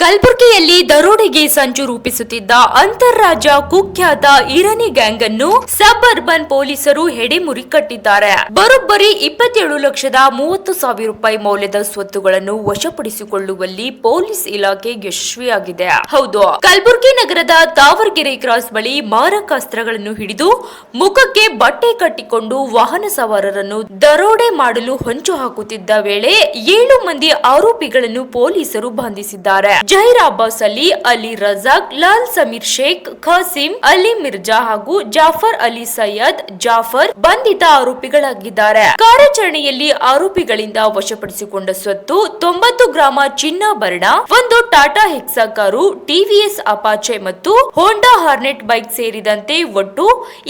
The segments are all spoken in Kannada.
ಕಲಬುರಗಿಯಲ್ಲಿ ದರೋಡೆಗೆ ಸಂಚು ರೂಪಿಸುತ್ತಿದ್ದ ಅಂತರ್ರಾಜ್ಯ ಕುಖ್ಯಾತ ಇರನಿ ಗ್ಯಾಂಗ್ ಅನ್ನು ಸಬ್ ಅರ್ಬನ್ ಪೊಲೀಸರು ಹೆಡೆಮುರಿ ಕಟ್ಟಿದ್ದಾರೆ. ಬರೋಬ್ಬರಿ ಇಪ್ಪತ್ತೇಳು ಲಕ್ಷದ ಮೂವತ್ತು ಸಾವಿರ ರೂಪಾಯಿ ಮೌಲ್ಯದ ಸ್ವತ್ತುಗಳನ್ನು ವಶಪಡಿಸಿಕೊಳ್ಳುವಲ್ಲಿ ಪೊಲೀಸ್ ಇಲಾಖೆ ಯಶಸ್ವಿಯಾಗಿದೆ. ಹೌದು, ಕಲಬುರಗಿ ನಗರದ ತಾವರ್ಗೆರೆ ಕ್ರಾಸ್ ಬಳಿ ಮಾರಕಾಸ್ತ್ರಗಳನ್ನು ಹಿಡಿದು ಮುಖಕ್ಕೆ ಬಟ್ಟೆ ಕಟ್ಟಿಕೊಂಡು ವಾಹನ ಸವಾರರನ್ನು ದರೋಡೆ ಮಾಡಲು ಹೊಂಚು ಹಾಕುತ್ತಿದ್ದ ವೇಳೆ ಏಳು ಮಂದಿ ಆರೋಪಿಗಳನ್ನು ಪೊಲೀಸರು ಬಂಧಿಸಿದ್ದಾರೆ. ಜಹೀರ್ ಅಬ್ಬಾಸ್ ಅಲಿ ಅಲಿ ರಜಾಕ್, ಲಾಲ್ ಸಮೀರ್ ಶೇಖ್, ಖಾಸಿಂ ಅಲಿ ಮಿರ್ಜಾ ಹಾಗೂ ಜಾಫರ್ ಅಲಿ ಸೈಯದ್ ಜಾಫರ್ ಬಂಧಿತ ಆರೋಪಿಗಳಾಗಿದ್ದಾರೆ. ಕಾರ್ಯಾಚರಣೆಯಲ್ಲಿ ಆರೋಪಿಗಳಿಂದ ವಶಪಡಿಸಿಕೊಂಡ ಸ್ವತ್ತು ತೊಂಬತ್ತು ಗ್ರಾಮ ಚಿನ್ನಾಭರಣ, ಒಂದು Tata Hexa car TVS Apache ಮತ್ತು ಹೋಂಡಾ ಹಾರ್ನೆಟ್ ಬೈಕ್ ಸೇರಿದಂತೆ ಒಟ್ಟು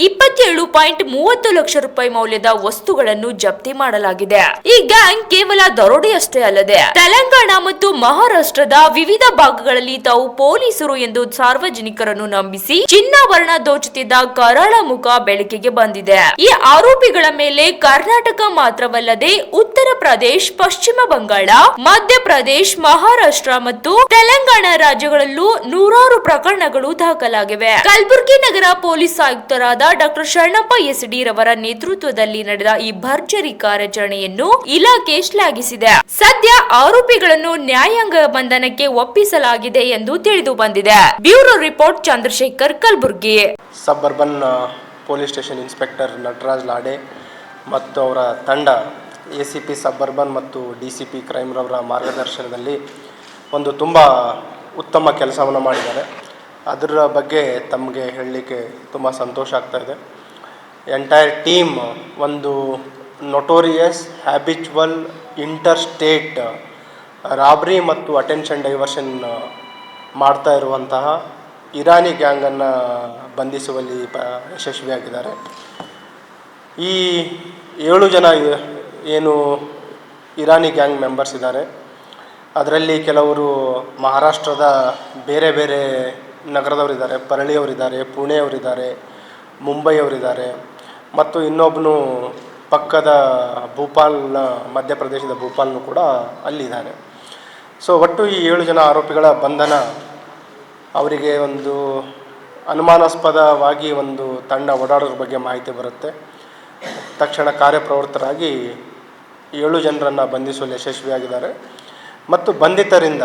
ಇಪ್ಪತ್ತೇಳು ಪಾಯಿಂಟ್ ಮೂವತ್ತು ಲಕ್ಷ ರೂಪಾಯಿ ಮೌಲ್ಯದ ವಸ್ತುಗಳನ್ನು ಜಪ್ತಿ ಮಾಡಲಾಗಿದೆ. ಈ ಗ್ಯಾಂಗ್ ಕೇವಲ ದರೋಡೆಯಷ್ಟೇ ಅಲ್ಲದೆ, ತೆಲಂಗಾಣ ಮತ್ತು ಮಹಾರಾಷ್ಟ್ರದ ವಿವಿಧ ಭಾಗಗಳಲ್ಲಿ ತಾವು ಪೊಲೀಸರು ಎಂದು ಸಾರ್ವಜನಿಕರನ್ನು ನಂಬಿಸಿ ಚಿನ್ನಾಭರಣ ದೋಚುತ್ತಿದ್ದ ಕರಾಳ ಮುಖ ಬೆಳಕಿಗೆ ಬಂದಿದೆ. ಈ ಆರೋಪಿಗಳ ಮೇಲೆ ಕರ್ನಾಟಕ ಮಾತ್ರವಲ್ಲದೆ ಉತ್ತರ ಪ್ರದೇಶ್, ಪಶ್ಚಿಮ ಬಂಗಾಳ, ಮಧ್ಯಪ್ರದೇಶ್, ಮಹಾರಾಷ್ಟ್ರ ಮತ್ತು ತೆಲಂಗಾಣ ರಾಜ್ಯಗಳಲ್ಲೂ ನೂರಾರು ಪ್ರಕರಣಗಳು ದಾಖಲಾಗಿವೆ. ಕಲಬುರಗಿ ನಗರ ಪೊಲೀಸ್ ಆಯುಕ್ತರಾದ ಡಾಕ್ಟರ್ ಶರಣಪ್ಪ ಎಸ್ ಡಿ ರವರ ನೇತೃತ್ವದಲ್ಲಿ ನಡೆದ ಈ ಭರ್ಜರಿ ಕಾರ್ಯಾಚರಣೆಯನ್ನು ಇಲಾಖೆ ಶ್ಲಾಘಿಸಿದೆ. ಸದ್ಯ ಆರೋಪಿಗಳನ್ನು ನ್ಯಾಯಾಂಗ ಬಂಧನಕ್ಕೆ ಒಪ್ಪಿಸಲಾಗಿದೆ ಎಂದು ತಿಳಿದು ಬಂದಿದೆ. Bureau report Chandrashekhar Kalaburgi. Sub urban police station inspector Nataraj Lade ಮತ್ತು ಅವರ ತಂಡ A C P sub urban ಮತ್ತು ಡಿ ಸಿ ಪಿ ಕ್ರೈಮ್ರವರ ಮಾರ್ಗದರ್ಶನದಲ್ಲಿ ಒಂದು ತುಂಬ ಉತ್ತಮ ಕೆಲಸವನ್ನು ಮಾಡಿದ್ದಾರೆ. ಅದರ ಬಗ್ಗೆ ತಮಗೆ ಹೇಳಲಿಕ್ಕೆ ತುಂಬ ಸಂತೋಷ ಆಗ್ತಾ ಇದೆ. ಎಂಟೈರ್ ಟೀಮ್ ಒಂದು notorious habitual inter state robbery ಮತ್ತು ಅಟೆನ್ಷನ್ ಡೈವರ್ಷನ್ ಮಾಡ್ತಾ ಇರುವಂತಹ ಇರಾನಿ ಗ್ಯಾಂಗನ್ನು ಬಂಧಿಸುವಲ್ಲಿ ಪ, ಯಶಸ್ವಿಯಾಗಿದ್ದಾರೆ. ಈ ಏಳು ಜನ ಏನು ಇರಾನಿ ಗ್ಯಾಂಗ್ ಮೆಂಬರ್ಸ್ ಇದ್ದಾರೆ. ಅದರಲ್ಲಿ ಕೆಲವರು ಮಹಾರಾಷ್ಟ್ರದ ಬೇರೆ ಬೇರೆ ನಗರದವರಿದ್ದಾರೆ. ಪರಳಿಯವರಿದ್ದಾರೆ, ಪುಣೆಯವರಿದ್ದಾರೆ, ಮುಂಬೈಯವರಿದ್ದಾರೆ. ಮತ್ತು ಇನ್ನೊಬ್ಬನು ಪಕ್ಕದ ಭೂಪಾಲ್ನ ಮಧ್ಯಪ್ರದೇಶದ ಭೂಪಾಲ್ನು ಕೂಡ ಅಲ್ಲಿದ್ದಾನೆ. ಸೊ ಒಟ್ಟು ಈ ಏಳು ಜನ ಆರೋಪಿಗಳ ಬಂಧನ ಅವರಿಗೆ ಒಂದು ಅನುಮಾನಾಸ್ಪದವಾಗಿ ಒಂದು ತಂಡ ಓಡಾಡೋದ್ರ ಬಗ್ಗೆ ಮಾಹಿತಿ ಬರುತ್ತೆ. ತಕ್ಷಣ ಕಾರ್ಯಪ್ರವೃತ್ತರಾಗಿ ಏಳು ಜನರನ್ನು ಬಂಧಿಸಲು ಯಶಸ್ವಿಯಾಗಿದ್ದಾರೆ. ಮತ್ತು ಬಂಧಿತರಿಂದ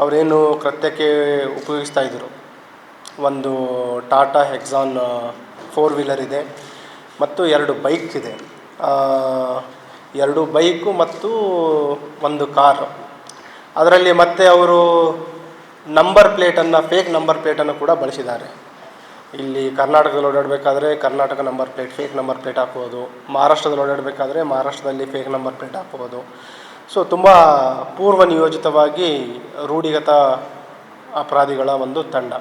ಅವರೇನು ಕೃತ್ಯಕ್ಕೆ ಉಪಯೋಗಿಸ್ತಾ ಇದ್ದರು ಒಂದು ಟಾಟಾ ಹೆಕ್ಸಾನ್ ಫೋರ್ ವೀಲರ್ ಇದೆ ಮತ್ತು ಎರಡು ಬೈಕ್ ಇದೆ. ಎರಡು ಬೈಕು ಮತ್ತು ಒಂದು ಕಾರು. ಅದರಲ್ಲಿ ಮತ್ತೆ ಅವರು ನಂಬರ್ ಪ್ಲೇಟನ್ನು ಫೇಕ್ ನಂಬರ್ ಪ್ಲೇಟನ್ನು ಕೂಡ ಬಳಸಿದ್ದಾರೆ. ಇಲ್ಲಿ ಕರ್ನಾಟಕದಲ್ಲಿ ಓಡಾಡಬೇಕಾದ್ರೆ Karnataka number plate fake number plate ಹಾಕ್ಬೋದು ಮಹಾರಾಷ್ಟ್ರದಲ್ಲಿ ಓಡಾಡಬೇಕಾದ್ರೆ ಮಹಾರಾಷ್ಟ್ರದಲ್ಲಿ ಫೇಕ್ ನಂಬರ್ ಪ್ಲೇಟ್ ಹಾಕ್ಬೋದು ಸೊ ತುಂಬ ಪೂರ್ವ ನಿಯೋಜಿತವಾಗಿ ರೂಢಿಗತ ಅಪರಾಧಿಗಳ ಒಂದು ತಂಡ.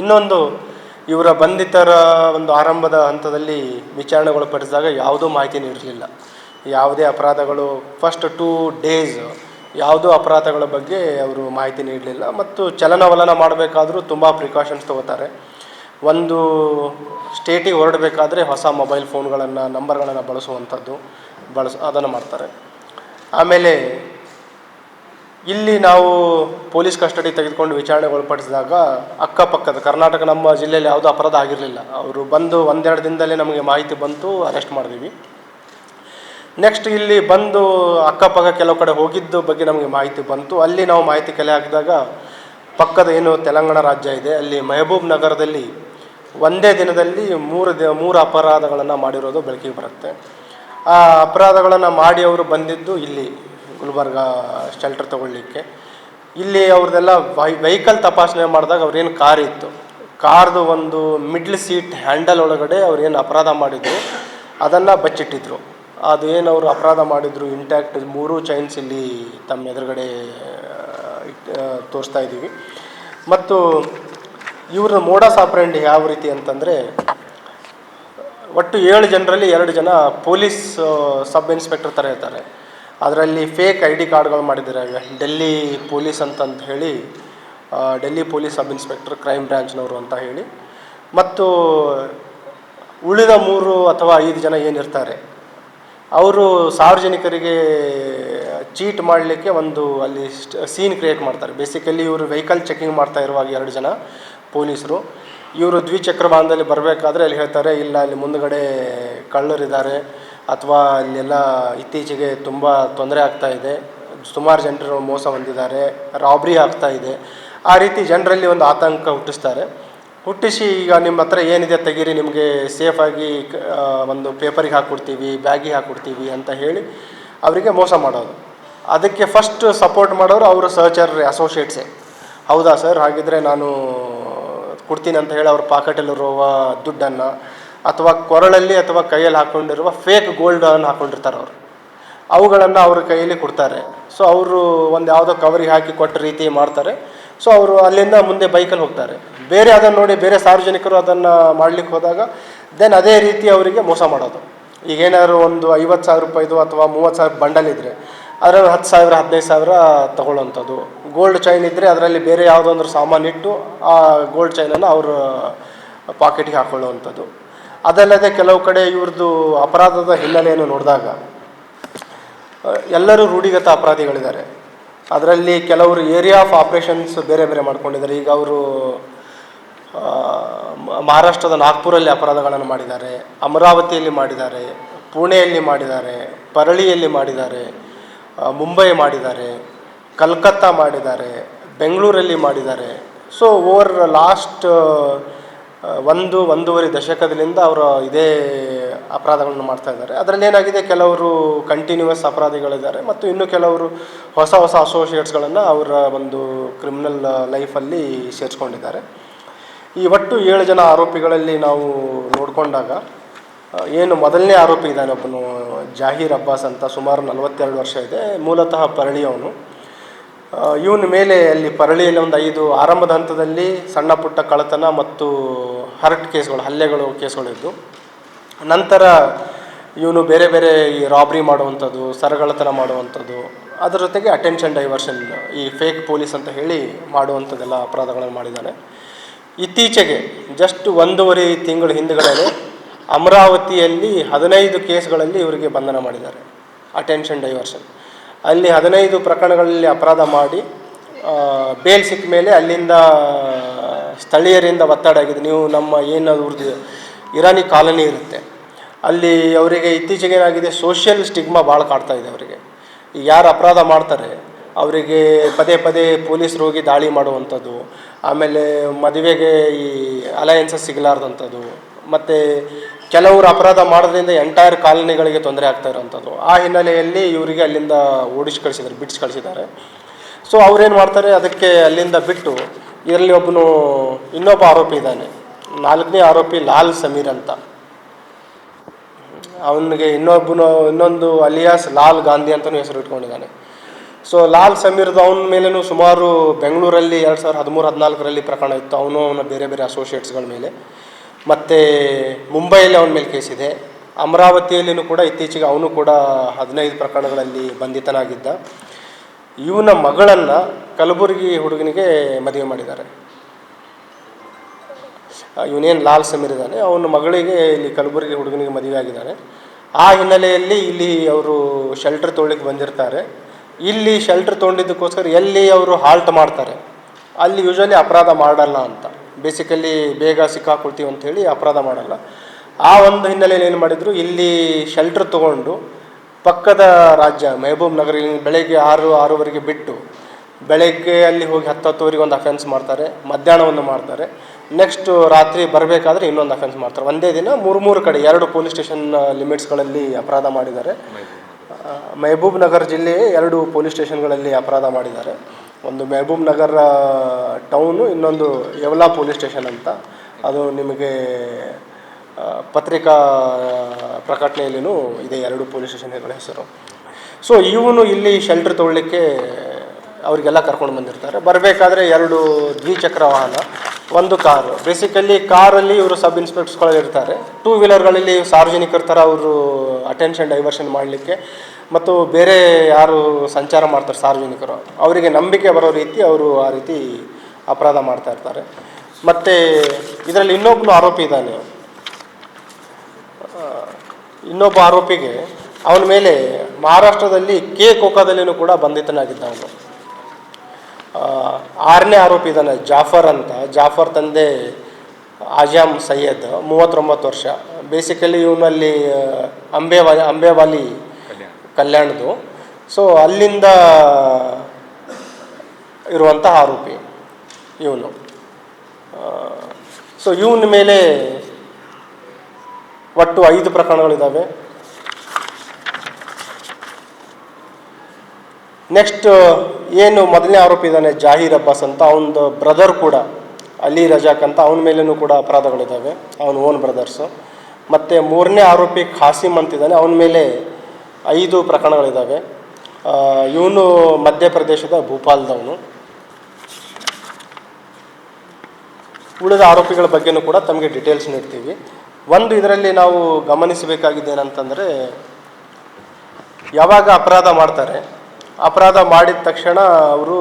ಇನ್ನೊಂದು, ಇವರ ಬಂಧಿತರ ಒಂದು ಆರಂಭದ ಹಂತದಲ್ಲಿ ವಿಚಾರಣೆಗೊಳಪಡಿಸಿದಾಗ ಯಾವುದೂ ಮಾಹಿತಿ ನೀಡಿರಲಿಲ್ಲ. ಯಾವುದೇ ಅಪರಾಧಗಳು ಫಸ್ಟ್ ಟೂ ಡೇಸ್ ಯಾವುದೂ ಅಪರಾಧಗಳ ಬಗ್ಗೆ ಅವರು ಮಾಹಿತಿ ನೀಡಲಿಲ್ಲ ಮತ್ತು ಚಲನವಲನ ಮಾಡಬೇಕಾದರೂ ತುಂಬ ಪ್ರಿಕಾಷನ್ಸ್ ತಗೋತಾರೆ. ಒಂದು ಸ್ಟೇಟಿಗೆ ಹೊರಡಬೇಕಾದ್ರೆ ಹೊಸ ಮೊಬೈಲ್ ಫೋನ್ಗಳನ್ನು ನಂಬರ್ಗಳನ್ನು ಬಳಸುವಂಥದ್ದು ಬಳಸ, ಅದನ್ನು ಮಾಡ್ತಾರೆ. ಆಮೇಲೆ ಇಲ್ಲಿ ನಾವು ಪೊಲೀಸ್ ಕಸ್ಟಡಿ ತೆಗೆದುಕೊಂಡು ವಿಚಾರಣೆಗೆ ಒಳಪಡಿಸಿದಾಗ ಅಕ್ಕಪಕ್ಕದ ಕರ್ನಾಟಕ ನಮ್ಮ ಜಿಲ್ಲೆಯಲ್ಲಿ ಯಾವುದೂ ಅಪರಾಧ ಆಗಿರಲಿಲ್ಲ. ಅವರು ಬಂದು ಒಂದೆರಡು ದಿನದಲ್ಲೇ ನಮಗೆ ಮಾಹಿತಿ ಬಂತು ಅರೆಸ್ಟ್ ಮಾಡಿದ್ವಿ. ನೆಕ್ಸ್ಟ್ ಇಲ್ಲಿ ಬಂದು ಅಕ್ಕಪಕ್ಕ ಕೆಲವು ಕಡೆ ಹೋಗಿದ್ದು ಬಗ್ಗೆ ನಮಗೆ ಮಾಹಿತಿ ಬಂತು. ಅಲ್ಲಿ ನಾವು ಮಾಹಿತಿ ಕಲೆ ಹಾಕಿದಾಗ ಪಕ್ಕದ ಏನು ತೆಲಂಗಾಣ ರಾಜ್ಯ ಇದೆ, ಅಲ್ಲಿ ಮೆಹಬೂಬ್ ನಗರದಲ್ಲಿ ಒಂದೇ ದಿನದಲ್ಲಿ ಮೂರು ಮೂರು ಅಪರಾಧಗಳನ್ನು ಮಾಡಿರೋದು ಬೆಳಕಿಗೆ ಬರುತ್ತೆ. ಆ ಅಪರಾಧಗಳನ್ನು ಮಾಡಿ ಅವರು ಬಂದಿದ್ದು ಇಲ್ಲಿ ಗುಲ್ಬರ್ಗ ಶೆಲ್ಟರ್ ತಗೊಳ್ಳಿಕ್ಕೆ. ಇಲ್ಲಿ ಅವ್ರದ್ದೆಲ್ಲ ವೆಹಿಕಲ್ ತಪಾಸಣೆ ಮಾಡಿದಾಗ ಅವ್ರೇನು ಕಾರ್ ಇತ್ತು. ಕಾರ್ದು ಒಂದು ಮಿಡ್ಲ್ ಸೀಟ್ ಹ್ಯಾಂಡಲ್ ಒಳಗಡೆ ಅವ್ರೇನು ಅಪರಾಧ ಮಾಡಿದ್ರು, ಅದನ್ನು ಬಚ್ಚಿಟ್ಟಿದ್ರು. ಅದು ಏನು ಅವರು ಅಪರಾಧ ಮಾಡಿದ್ರು ಇಂಟ್ಯಾಕ್ಟ್ ಮೂರು ಚೈನ್ಸ್ ಇಲ್ಲಿ ತಮ್ಮ ಎದುರುಗಡೆ ತೋರಿಸ್ತಾ ಇದ್ದೀವಿ. ಮತ್ತು ಇವ್ರ ಮೋಡಸ್ ಆಪರೆಂಡ್ ಯಾವ ರೀತಿ ಅಂತಂದರೆ, ಒಟ್ಟು ಏಳು ಜನರಲ್ಲಿ ಎರಡು ಜನ ಪೊಲೀಸ್ ಸಬ್ ಇನ್ಸ್ಪೆಕ್ಟರ್ ಥರ ಇರ್ತಾರೆ. ಅದರಲ್ಲಿ ಫೇಕ್ ಐ ಡಿ ಕಾರ್ಡ್ಗಳು ಮಾಡಿದ್ದಾರೆ. ಡೆಲ್ಲಿ ಪೊಲೀಸ್ ಅಂತಂತ ಹೇಳಿ Delhi police sub inspector crime ಬ್ರ್ಯಾಂಚ್ನವರು ಅಂತ ಹೇಳಿ. ಮತ್ತು ಉಳಿದ ಮೂರು ಅಥವಾ ಐದು ಜನ ಏನಿರ್ತಾರೆ ಅವರು ಸಾರ್ವಜನಿಕರಿಗೆ ಚೀಟ್ ಮಾಡಲಿಕ್ಕೆ ಒಂದು ಅಲ್ಲಿ ಸೀನ್ ಕ್ರಿಯೇಟ್ ಮಾಡ್ತಾರೆ. ಬೇಸಿಕಲಿ ಇವರು ವೆಹಿಕಲ್ ಚೆಕಿಂಗ್ ಮಾಡ್ತಾ ಇರುವಾಗ ಎರಡು ಜನ ಪೊಲೀಸರು. ಇವರು ದ್ವಿಚಕ್ರ ವಾಹನದಲ್ಲಿ ಬರಬೇಕಾದ್ರೆ ಅಲ್ಲಿ ಹೇಳ್ತಾರೆ, ಇಲ್ಲ, ಅಲ್ಲಿ ಮುಂದುಗಡೆ ಕಳ್ಳರಿದ್ದಾರೆ ಅಥವಾ ಅಲ್ಲೆಲ್ಲ ಇತ್ತೀಚೆಗೆ ತುಂಬ ತೊಂದರೆ ಆಗ್ತಾ ಇದೆ. ಸುಮಾರು ಜನರು ಮೋಸ ಹೊಂದಿದ್ದಾರೆ, ರಾಬ್ರಿ ಆಗ್ತಾ ಇದೆ. ಆ ರೀತಿ ಜನರಲ್ಲಿ ಒಂದು ಆತಂಕ ಹುಟ್ಟಿಸ್ತಾರೆ. ಹುಟ್ಟಿಸಿ ಈಗ ನಿಮ್ಮ ಹತ್ರ ಏನಿದೆ ತೆಗೀರಿ, ನಿಮಗೆ ಸೇಫಾಗಿ ಒಂದು ಪೇಪರಿಗೆ ಹಾಕ್ಕೊಡ್ತೀವಿ ಬ್ಯಾಗಿಗೆ ಹಾಕ್ಕೊಡ್ತೀವಿ ಅಂತ ಹೇಳಿ ಅವರಿಗೆ ಮೋಸ ಮಾಡೋದು. ಅದಕ್ಕೆ ಫಸ್ಟ್ ಸಪೋರ್ಟ್ ಮಾಡೋರು ಅವರು ಸರ್ಚರ್ ಅಸೋಸಿಯೇಟ್ಸೇ ಹೌದಾ ಸರ್ ಹಾಗಿದ್ರೆ ನಾನು ಕೊಡ್ತೀನಿ ಅಂತ ಹೇಳಿ ಅವ್ರ ಪಾಕೆಟಲ್ಲಿರುವ ದುಡ್ಡನ್ನು ಅಥವಾ ಕೊರಳಲ್ಲಿ ಅಥವಾ ಕೈಯಲ್ಲಿ ಹಾಕ್ಕೊಂಡಿರುವ ಫೇಕ್ ಗೋಲ್ಡನ್ನು ಹಾಕ್ಕೊಂಡಿರ್ತಾರೆ ಅವರು. ಅವುಗಳನ್ನು ಅವ್ರ ಕೈಯಲ್ಲಿ ಕೊಡ್ತಾರೆ. ಸೊ ಅವರು ಒಂದು ಯಾವುದೋ ಕವರಿಗೆ ಹಾಕಿ ಕೊಟ್ಟ ರೀತಿ ಮಾಡ್ತಾರೆ. ಸೊ ಅವರು ಅಲ್ಲಿಂದ ಮುಂದೆ ಬೈಕಲ್ಲಿ ಹೋಗ್ತಾರೆ. ಬೇರೆ ಅದನ್ನು ನೋಡಿ ಬೇರೆ ಸಾರ್ವಜನಿಕರು ಅದನ್ನು ಮಾಡಲಿಕ್ಕೆ ಹೋದಾಗ ದೆನ್ ಅದೇ ರೀತಿ ಅವರಿಗೆ ಮೋಸ ಮಾಡೋದು. ಈಗ ಏನಾದ್ರು ಒಂದು ಐವತ್ತು ಸಾವಿರ ರೂಪಾಯಿದು ಅಥವಾ ಮೂವತ್ತು ಸಾವಿರ ಬಂಡಲ್ ಇದ್ದರೆ ಅದರಲ್ಲಿ ಹತ್ತು ಸಾವಿರ, ಹದಿನೈದು ಸಾವಿರ ತಗೊಳ್ಳೋವಂಥದ್ದು. ಗೋಲ್ಡ್ ಚೈನ್ ಇದ್ದರೆ ಅದರಲ್ಲಿ ಬೇರೆ ಯಾವುದೊಂದ್ರ ಸಾಮಾನು ಇಟ್ಟು, ಆ ಗೋಲ್ಡ್ ಚೈನನ್ನು ಅವರು ಪಾಕೆಟಿಗೆ ಹಾಕೊಳ್ಳುವಂಥದ್ದು. ಅದಲ್ಲದೆ ಕೆಲವು ಕಡೆ ಇವ್ರದ್ದು ಅಪರಾಧದ ಹಿನ್ನೆಲೆಯನ್ನು ನೋಡಿದಾಗ ಎಲ್ಲರೂ ರೂಢಿಗತ ಅಪರಾಧಿಗಳಿದ್ದಾರೆ. ಅದರಲ್ಲಿ ಕೆಲವರು ಏರಿಯಾ ಆಫ್ ಆಪ್ರೇಷನ್ಸ್ ಬೇರೆ ಬೇರೆ ಮಾಡ್ಕೊಂಡಿದ್ದಾರೆ. ಈಗ ಅವರು ಮಹಾರಾಷ್ಟ್ರದ ನಾಗ್ಪುರಲ್ಲಿ ಅಪರಾಧಗಳನ್ನು ಮಾಡಿದ್ದಾರೆ, ಅಮರಾವತಿಯಲ್ಲಿ ಮಾಡಿದ್ದಾರೆ, ಪುಣೆಯಲ್ಲಿ ಮಾಡಿದ್ದಾರೆ, ಪರಳಿಯಲ್ಲಿ ಮಾಡಿದ್ದಾರೆ ಮುಂಬೈ ಮಾಡಿದ್ದಾರೆ, ಕಲ್ಕತ್ತಾ ಮಾಡಿದ್ದಾರೆ, ಬೆಂಗಳೂರಲ್ಲಿ ಮಾಡಿದ್ದಾರೆ. ಸೊ ಓವರ್ ಲಾಸ್ಟ್ ಒಂದು, ಒಂದೂವರೆ ದಶಕದಿಂದ ಅವರು ಇದೇ ಅಪರಾಧಗಳನ್ನು ಮಾಡ್ತಾ ಇದ್ದಾರೆ. ಅದರಲ್ಲಿ ಏನಾಗಿದೆ? ಕೆಲವರು ಕಂಟಿನ್ಯೂಯಸ್ ಅಪರಾಧಿಗಳಿದ್ದಾರೆ ಮತ್ತು ಇನ್ನು ಕೆಲವರು ಹೊಸ ಹೊಸ ಅಸೋಸಿಯೇಟ್ಸ್ಗಳನ್ನು ಅವರ ಒಂದು ಕ್ರಿಮಿನಲ್ ಲೈಫಲ್ಲಿ ಸೇರಿಸ್ಕೊಂಡಿದ್ದಾರೆ. ಈ ಒಟ್ಟು ಏಳು ಜನ ಆರೋಪಿಗಳಲ್ಲಿ ನಾವು ನೋಡಿಕೊಂಡಾಗ ಏನು ಮೊದಲನೇ ಆರೋಪಿ ಇದ್ದಾನೆ ಒಬ್ಬನು, ಜಾಹೀರ್ ಅಬ್ಬಾಸ್ ಅಂತ, ಸುಮಾರು ನಲವತ್ತೆರಡು ವರ್ಷ ಇದೆ. ಮೂಲತಃ ಪರಳಿಯವನು. ಇವನ ಮೇಲೆ ಅಲ್ಲಿ ಪರಳಿಯಲ್ಲಿ ಒಂದು ಐದು ಆರಂಭದ ಹಂತದಲ್ಲಿ ಸಣ್ಣ ಪುಟ್ಟ ಕಳ್ಳತನ ಮತ್ತು ಹರ್ಟ್ ಕೇಸ್ಗಳು, ಹಲ್ಲೆಗಳು ಕೇಸ್ಗಳಿದ್ದು. ನಂತರ ಇವನು ಬೇರೆ ಬೇರೆ ಈ ರಾಬ್ರಿ ಮಾಡುವಂಥದ್ದು ಸರಗಳತನ ಮಾಡುವಂಥದ್ದು, ಅದರ ಜೊತೆಗೆ ಅಟೆನ್ಷನ್ ಡೈವರ್ಷನ್ ಈ ಫೇಕ್ ಪೊಲೀಸ್ ಅಂತ ಹೇಳಿ ಮಾಡುವಂಥದ್ದೆಲ್ಲ ಅಪರಾಧಗಳನ್ನು ಮಾಡಿದ್ದಾನೆ. ಇತ್ತೀಚೆಗೆ ಜಸ್ಟ್ ಒಂದೂವರೆ ತಿಂಗಳ ಹಿಂದುಗಡೆ ಅಮರಾವತಿಯಲ್ಲಿ ಹದಿನೈದು ಕೇಸ್ಗಳಲ್ಲಿ ಇವರಿಗೆ ಬಂಧನ ಮಾಡಿದ್ದಾರೆ ಅಟೆನ್ಷನ್ ಡೈವರ್ಷನ್ ಅಲ್ಲಿ ಹದಿನೈದು ಪ್ರಕರಣಗಳಲ್ಲಿ ಅಪರಾಧ ಮಾಡಿ ಬೇಲ್ ಸಿಕ್ಕ ಮೇಲೆ ಅಲ್ಲಿಂದ, ಸ್ಥಳೀಯರಿಂದ ಒತ್ತಡ ಆಗಿದೆ, ನೀವು ನಮ್ಮ ಏನು ಇರಾನಿ ಕಾಲನಿ ಇರುತ್ತೆ. ಅಲ್ಲಿ ಅವರಿಗೆ ಇತ್ತೀಚೆಗೆ ಏನಾಗಿದೆ ಸೋಷಿಯಲ್ ಸ್ಟಿಗ್ಮಾ ಭಾಳ ಕಾಡ್ತಾ ಇದೆ ಅವರಿಗೆ. ಯಾರು ಅಪರಾಧ ಮಾಡ್ತಾರೆ, ಅವರಿಗೆ ಪದೇ ಪದೇ ಪೊಲೀಸರು ಹೋಗಿ ದಾಳಿ ಮಾಡುವಂಥದ್ದು, ಆಮೇಲೆ ಮದುವೆಗೆ ಈ ಅಲಯನ್ಸಸ್ ಸಿಗಲಾರ್ದಂಥದ್ದು, ಮತ್ತು ಕೆಲವರು ಅಪರಾಧ ಮಾಡೋದ್ರಿಂದ ಎಂಟೈರ್ ಕಾಲನಿಗಳಿಗೆ ತೊಂದರೆ ಆಗ್ತಾ ಇರೋವಂಥದ್ದು ಆ ಹಿನ್ನೆಲೆಯಲ್ಲಿ ಇವರಿಗೆ ಅಲ್ಲಿಂದ ಓಡಿಸಿ ಕಳಿಸಿದ್ದಾರೆ ಬಿಟ್ಸ್ ಕಳಿಸಿದ್ದಾರೆ. ಸೊ ಅವ್ರೇನು ಮಾಡ್ತಾರೆ, ಅದಕ್ಕೆ ಅಲ್ಲಿಂದ ಬಿಟ್ಟು ಇದರಲ್ಲಿ ಒಬ್ಬನು ಇನ್ನೊಬ್ಬ ಆರೋಪಿ ಇದ್ದಾನೆ. ನಾಲ್ಕನೇ ಆರೋಪಿ ಲಾಲ್ ಸಮೀರ್ ಅಂತ. ಅವನಿಗೆ ಇನ್ನೊಬ್ಬನು, ಇನ್ನೊಂದು ಅಲಿಯಾಸ್ ಲಾಲ್ ಗಾಂಧಿ ಅಂತಲೂ ಹೆಸರು ಇಟ್ಕೊಂಡಿದ್ದಾನೆ. ಸೊ ಲಾಲ್ ಸಮೀರ್ದು ಅವನ ಮೇಲೇನು ಸುಮಾರು ಬೆಂಗಳೂರಲ್ಲಿ ಎರಡು ಸಾವಿರದ ಹದಿಮೂರು, ಹದಿನಾಲ್ಕರಲ್ಲಿ ಪ್ರಕರಣ ಇತ್ತು. ಅವನು ಅವನ ಬೇರೆ ಬೇರೆ ಅಸೋಸಿಯೇಟ್ಸ್ಗಳ ಮೇಲೆ. ಮತ್ತು ಮುಂಬೈಯಲ್ಲಿ ಅವನ ಮೇಲೆ ಕೇಸಿದೆ ಅಮರಾವತಿಯಲ್ಲಿಯೂ ಕೂಡ ಇತ್ತೀಚೆಗೆ ಅವನು ಕೂಡ ಹದಿನೈದು ಪ್ರಕರಣಗಳಲ್ಲಿ ಬಂಧಿತನಾಗಿದ್ದ. ಇವನ ಮಗಳನ್ನು ಕಲಬುರಗಿ ಹುಡುಗನಿಗೆ ಮದುವೆ ಮಾಡಿದ್ದಾರೆ. ಇವನೇನು ಲಾಲ್ ಸಮೀರ್ ಇದ್ದಾನೆ. ಅವನ ಮಗಳಿಗೆ ಇಲ್ಲಿ ಕಲಬುರಗಿ ಹುಡುಗನಿಗೆ ಮದುವೆ ಆಗಿದ್ದಾನೆ. ಆ ಹಿನ್ನೆಲೆಯಲ್ಲಿ ಇಲ್ಲಿ ಅವರು ಶೆಲ್ಟರ್ ತೊಗೊಳ್ಳಿಕ್ಕೆ ಬಂದಿರ್ತಾರೆ. ಇಲ್ಲಿ ಶೆಲ್ಟರ್ ತೊಗೊಂಡಿದ್ದಕ್ಕೋಸ್ಕರ ಎಲ್ಲಿ ಅವರು ಹಾಲ್ಟ್ ಮಾಡ್ತಾರೆ? ಅಲ್ಲಿ ಯೂಶ್ವಲಿ ಅಪರಾಧ ಮಾಡಲ್ಲ ಅಂತ. ಬೇಸಿಕಲಿ ಬೇಗ ಸಿಕ್ಕಾಕೊಳ್ತೀವಿ ಹೇಳಿ ಅಪರಾಧ ಮಾಡಲ್ಲ. ಆ ಒಂದು ಹಿನ್ನೆಲೆಯಲ್ಲಿ ಏನು ಮಾಡಿದರು? ಇಲ್ಲಿ ಶೆಲ್ಟರ್ ತೊಗೊಂಡು ಪಕ್ಕದ ರಾಜ್ಯ ಮೆಹಬೂಬ್ ನಗರ ಬೆಳಗ್ಗೆ ಆರು, ಆರೂವರೆಗೆ ಬಿಟ್ಟು ಬೆಳಗ್ಗೆ ಅಲ್ಲಿ ಹೋಗಿ ಹತ್ತು ಹತ್ತುವರೆಗೆ ಒಂದು ಅಫೆನ್ಸ್ ಮಾಡ್ತಾರೆ, ಮಧ್ಯಾಹ್ನವನ್ನು ಮಾಡ್ತಾರೆ. ನೆಕ್ಸ್ಟ್ ರಾತ್ರಿ ಬರಬೇಕಾದ್ರೆ ಇನ್ನೊಂದು ಅಫೆನ್ಸ್ ಮಾಡ್ತಾರೆ. ಒಂದೇ ದಿನ ಮೂರು ಮೂರು ಕಡೆ ಎರಡು ಪೊಲೀಸ್ ಸ್ಟೇಷನ್ ಲಿಮಿಟ್ಸ್ಗಳಲ್ಲಿ ಅಪರಾಧ ಮಾಡಿದ್ದಾರೆ. ಮೆಹಬೂಬ್ ನಗರ್ ಜಿಲ್ಲೆ ಎರಡು ಪೊಲೀಸ್ ಸ್ಟೇಷನ್ಗಳಲ್ಲಿ ಅಪರಾಧ ಮಾಡಿದ್ದಾರೆ. ಒಂದು ಮೆಹಬೂಬ್ ನಗರ ಟೌನು ಇನ್ನೊಂದು ಯವಲಾ ಪೊಲೀಸ್ ಸ್ಟೇಷನ್ ಅಂತ. ಅದು ನಿಮಗೆ ಪತ್ರಿಕಾ ಪ್ರಕಟಣೆಯಲ್ಲಿನೂ ಇದೆ ಎರಡು ಪೊಲೀಸ್ ಸ್ಟೇಷನ್ಗಳ ಹೆಸರು. ಸೊ ಇವನು ಇಲ್ಲಿ ಶೆಲ್ಟರ್ ತೊಗೊಳ್ಳಿಕ್ಕೆ ಅವರಿಗೆಲ್ಲ ಕರ್ಕೊಂಡು ಬಂದಿರ್ತಾರೆ. ಬರಬೇಕಾದ್ರೆ ಎರಡು ದ್ವಿಚಕ್ರ ವಾಹನ. ಒಂದು ಕಾರು. ಬೇಸಿಕಲಿ ಕಾರಲ್ಲಿ ಇವರು ಸಬ್ ಇನ್ಸ್ಪೆಕ್ಟರ್ಸ್ಗಳು ಇರ್ತಾರೆ. ಟೂ ವೀಲರ್ಗಳಲ್ಲಿ ಸಾರ್ವಜನಿಕರ ಥರ ಅವರು ಅಟೆನ್ಷನ್ ಡೈವರ್ಷನ್ ಮಾಡಲಿಕ್ಕೆ ಮತ್ತು ಬೇರೆ ಯಾರು ಸಂಚಾರ ಮಾಡ್ತಾರೆ ಸಾರ್ವಜನಿಕರು. ಅವರಿಗೆ ನಂಬಿಕೆ ಬರೋ ರೀತಿ ಅವರು ಆ ರೀತಿ ಅಪರಾಧ ಮಾಡ್ತಾ ಇರ್ತಾರೆ. ಮತ್ತು ಇದರಲ್ಲಿ ಇನ್ನೊಬ್ಬನು ಆರೋಪಿ ಇದ್ದಾನೆ. ಇನ್ನೊಬ್ಬ ಆರೋಪಿಗೆ ಅವನ ಮೇಲೆ ಮಹಾರಾಷ್ಟ್ರದಲ್ಲಿ ಕೆ ಕೋಕಾದಲ್ಲಿನೂ ಕೂಡ ಬಂಧಿತನಾಗಿದ್ದ ಅವನು ಆರನೇ ಆರೋಪಿ ಇದ್ದಾನೆ ಜಾಫರ್ ಅಂತ. ಜಾಫರ್ ತಂದೆ ಆಜಾಮ್ ಸೈಯದ್, ಮೂವತ್ತೊಂಬತ್ತು ವರ್ಷ. ಬೇಸಿಕಲಿ ಇವನಲ್ಲಿ ಅಂಬೆವಾಲಿ ಅಂಬೇವಾಲಿ ಕಲ್ಯಾಣದು. ಸೊ ಅಲ್ಲಿಂದ ಇರುವಂಥ ಆರೋಪಿ ಇವನು. ಸೊ ಇವನ ಮೇಲೆ ಒಟ್ಟು ಐದು ಪ್ರಕರಣಗಳಿದ್ದಾವೆ ನೆಕ್ಸ್ಟ್ ಏನು ಮೊದಲನೇ ಆರೋಪಿ ಇದ್ದಾನೆ ಜಾಹೀರ್ ಅಬ್ಬಾಸ್ ಅಂತ. ಅವನದು ಬ್ರದರ್ ಕೂಡ, ಅಲಿ ರಜಾಕ್ ಅಂತ. ಅವನ ಮೇಲೂ ಕೂಡ ಅಪರಾಧಗಳಿದ್ದಾವೆ ಅವನ ಓನ್ ಬ್ರದರ್ಸು ಮತ್ತು ಮೂರನೇ ಆರೋಪಿ ಖಾಸಿಮ್ ಅಂತಿದ್ದಾನೆ ಅವನ ಮೇಲೆ ಐದು ಪ್ರಕರಣಗಳಿದ್ದಾವೆ. ಇವನು ಮಧ್ಯಪ್ರದೇಶದ ಭೂಪಾಲ್ದವನು. ಉಳಿದ ಆರೋಪಿಗಳ ಬಗ್ಗೆನೂ ಕೂಡ ತಮಗೆ ಡೀಟೇಲ್ಸ್ ನೀಡ್ತೀವಿ. ಒಂದು ಇದರಲ್ಲಿ ನಾವು ಗಮನಿಸಬೇಕಾಗಿದ್ದೇನಂತಂದರೆ, ಯಾವಾಗ ಅಪರಾಧ ಮಾಡ್ತಾರೆ ಅಪರಾಧ ಮಾಡಿದ ತಕ್ಷಣ ಅವರು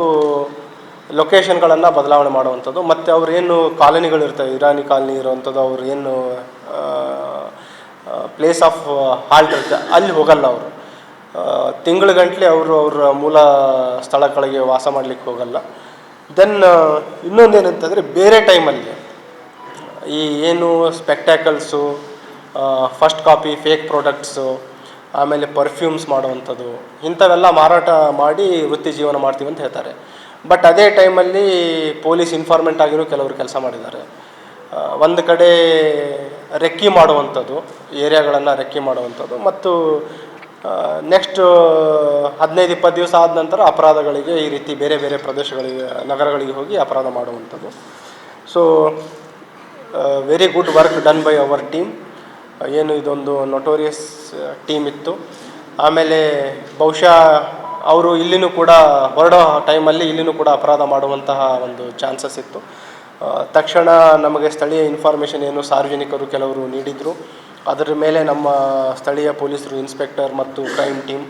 ಲೊಕೇಶನ್ಗಳನ್ನು ಬದಲಾವಣೆ ಮಾಡುವಂಥದ್ದು, ಮತ್ತು ಅವ್ರೇನು ಕಾಲೋನಿಗಳು ಇರ್ತವೆ ಇರಾನಿ ಕಾಲನಿ ಇರುವಂಥದ್ದು, ಅವ್ರು ಏನು ಪ್ಲೇಸ್ ಆಫ್ ಹಾಲ್ಟ್ ಇರುತ್ತೆ ಅಲ್ಲಿ ಹೋಗಲ್ಲ ಅವರು. ತಿಂಗಳ ಗಂಟಲೆ ಅವರು ಅವರ ಮೂಲ ಸ್ಥಳಗಳಿಗೆ ವಾಸ ಮಾಡಲಿಕ್ಕೆ ಹೋಗಲ್ಲ. ದೆನ್ ಇನ್ನೊಂದೇನಂತಂದರೆ ಬೇರೆ ಟೈಮಲ್ಲಿ ಈ ಏನು spectacles first copy fake products ಆಮೇಲೆ ಪರ್ಫ್ಯೂಮ್ಸ್ ಮಾಡುವಂಥದ್ದು, ಇಂಥವೆಲ್ಲ ಮಾರಾಟ ಮಾಡಿ ವೃತ್ತಿ ಜೀವನ ಮಾಡ್ತೀವಿ ಅಂತ ಹೇಳ್ತಾರೆ. ಬಟ್ ಅದೇ ಟೈಮಲ್ಲಿ ಪೊಲೀಸ್ ಇನ್ಫಾರ್ಮೆಂಟ್ ಆಗಿರೋ ಕೆಲವರು ಕೆಲಸ ಮಾಡಿದ್ದಾರೆ. ಒಂದು ಕಡೆ ರೆಕ್ಕಿ ಮಾಡುವಂಥದ್ದು, ಏರಿಯಾಗಳನ್ನು ರೆಕ್ಕಿ ಮಾಡುವಂಥದ್ದು ಮತ್ತು ನೆಕ್ಸ್ಟ್ ಹದಿನೈದು, ಇಪ್ಪತ್ತು ದಿವಸ ಆದ ನಂತರ ಅಪರಾಧಗಳಿಗೆ ಈ ರೀತಿ ಬೇರೆ ಬೇರೆ ಪ್ರದೇಶಗಳಿಗೆ, ನಗರಗಳಿಗೆ ಹೋಗಿ ಅಪರಾಧ ಮಾಡುವಂಥದ್ದು. So very good work done by our team ಏನು ಇದೊಂದು ನೊಟೋರಿಯಸ್ ಟೀಮ್ ಇತ್ತು. ಆಮೇಲೆ ಬಹುಶಃ ಅವರು ಇಲ್ಲಿನೂ ಕೂಡ ಹೊರಡೋ ಟೈಮಲ್ಲಿ ಇಲ್ಲಿನೂ ಕೂಡ ಅಪರಾಧ ಮಾಡುವಂತಹ ಒಂದು ಚಾನ್ಸಸ್ ಇತ್ತು. ತಕ್ಷಣ ನಮಗೆ ಸ್ಥಳೀಯ ಇನ್ಫಾರ್ಮೇಷನ್ ಏನು ಸಾರ್ವಜನಿಕರು ಕೆಲವರು ನೀಡಿದರು. ಅದರ ಮೇಲೆ ನಮ್ಮ ಸ್ಥಳೀಯ ಪೊಲೀಸರು ಇನ್ಸ್ಪೆಕ್ಟರ್ ಮತ್ತು ಕ್ರೈಮ್ ಟೀಮ್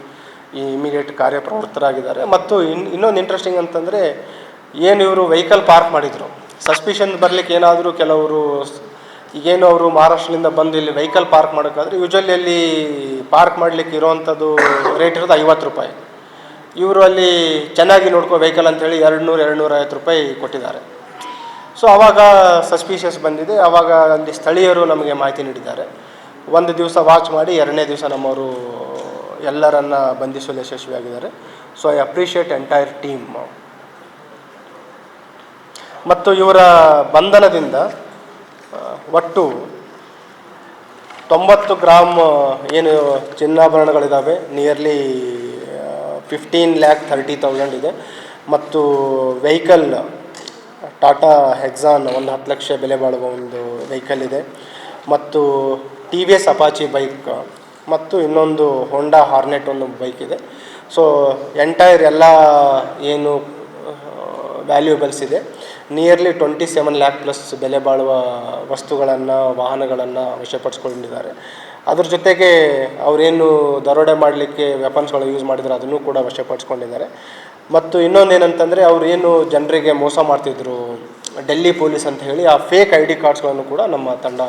ಈ ಇಮಿಡಿಯೇಟ್ ಕಾರ್ಯಪ್ರವೃತ್ತರಾಗಿದ್ದಾರೆ. ಮತ್ತು ಇನ್, ಇನ್ನೊಂದು ಇಂಟ್ರೆಸ್ಟಿಂಗ್ ಅಂತಂದರೆ, ಏನು ಇವರು ವೆಹಿಕಲ್ ಪಾರ್ಕ್ ಮಾಡಿದರು. ಸಸ್ಪಿಷನ್ ಬರಲಿಕ್ಕೆ ಏನಾದರೂ ಕೆಲವರು ಈಗೇನು ಅವರು ಮಹಾರಾಷ್ಟ್ರದಿಂದ ಬಂದು ಇಲ್ಲಿ ವೆಹಿಕಲ್ ಪಾರ್ಕ್ ಮಾಡೋಕ್ಕಾದ್ರೆ ಯೂಶ್ವಲಿ ಅಲ್ಲಿ ಪಾರ್ಕ್ ಮಾಡಲಿಕ್ಕೆ ಇರೋವಂಥದ್ದು ರೇಟ್ ಇರೋದು ಐವತ್ತು ರೂಪಾಯಿ. ಇವರು ಅಲ್ಲಿ ಚೆನ್ನಾಗಿ ನೋಡ್ಕೋ ವೆಹಿಕಲ್ ಅಂತೇಳಿ ಎರಡು ನೂರು ಎರಡು ನೂರ ಐವತ್ತು ರೂಪಾಯಿ ಕೊಟ್ಟಿದ್ದಾರೆ. ಸೊ ಆವಾಗ ಸಸ್ಪಿಷಿಯಸ್ ಬಂದಿದೆ. ಆವಾಗ ಅಲ್ಲಿ ಸ್ಥಳೀಯರು ನಮಗೆ ಮಾಹಿತಿ ನೀಡಿದ್ದಾರೆ. ಒಂದು ದಿವಸ ವಾಚ್ ಮಾಡಿ ಎರಡನೇ ದಿವಸ ನಮ್ಮವರು ಎಲ್ಲರನ್ನ ಬಂಧಿಸಲು ಯಶಸ್ವಿಯಾಗಿದ್ದಾರೆ. So I appreciate entire team ಮತ್ತು ಇವರ ಬಂಧನದಿಂದ ಒಟ್ಟು ತೊಂಬತ್ತು ಗ್ರಾಮ್ ಏನು ಚಿನ್ನಾಭರಣಗಳಿದ್ದಾವೆ nearly fifteen lakh thirty thousand ಇದೆ. ಮತ್ತು ವೆಹಿಕಲ್ ಟಾಟಾ ಹೆಕ್ಸಾನ್ ಒಂದು ಹತ್ತು ಲಕ್ಷ ಬೆಲೆ ಬಾಳುವ ಒಂದು ವೆಹಿಕಲ್ ಇದೆ. ಮತ್ತು T V S Apache bike ಮತ್ತು ಇನ್ನೊಂದು ಹೊಂಡಾ ಹಾರ್ನೆಟ್ ಒಂದು ಬೈಕ್ ಇದೆ. ಸೊ ಎಂಟೈರ್ ಎಲ್ಲ ಏನು ವ್ಯಾಲ್ಯೂಬಲ್ಸ್ ಇದೆ. Nearly twenty seven lakh plus ಬೆಲೆ ಬಾಳುವ ವಸ್ತುಗಳನ್ನು, ವಾಹನಗಳನ್ನು ವಶಪಡಿಸ್ಕೊಂಡಿದ್ದಾರೆ. ಅದ್ರ ಜೊತೆಗೆ ಅವರೇನು ದರೋಡೆ ಮಾಡಲಿಕ್ಕೆ ವೆಪನ್ಸ್ಗಳು ಯೂಸ್ ಮಾಡಿದ್ರು ಅದನ್ನು ಕೂಡ ವಶಪಡಿಸ್ಕೊಂಡಿದ್ದಾರೆ. ಮತ್ತು ಇನ್ನೊಂದೇನಂತಂದರೆ ಅವ್ರು ಏನು ಜನರಿಗೆ ಮೋಸ ಮಾಡ್ತಿದ್ರು, ಡೆಲ್ಲಿ ಪೊಲೀಸ್ ಅಂತ ಹೇಳಿ ಆ ಫೇಕ್ ಐ ಡಿ ಕಾರ್ಡ್ಸ್ಗಳನ್ನು ಕೂಡ ನಮ್ಮ ತಂಡ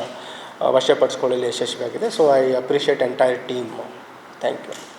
ವಶಪಡಿಸ್ಕೊಳ್ಳಲು ಯಶಸ್ವಿಯಾಗಿದೆ. So I appreciate entire team thank you